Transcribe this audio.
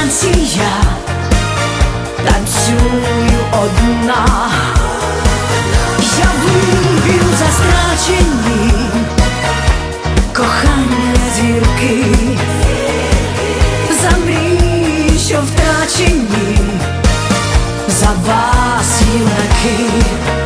Танці я танцюю одна, я виб'ю застрачені кохання зірки, за мрії, що втрачені, за вас юнаки.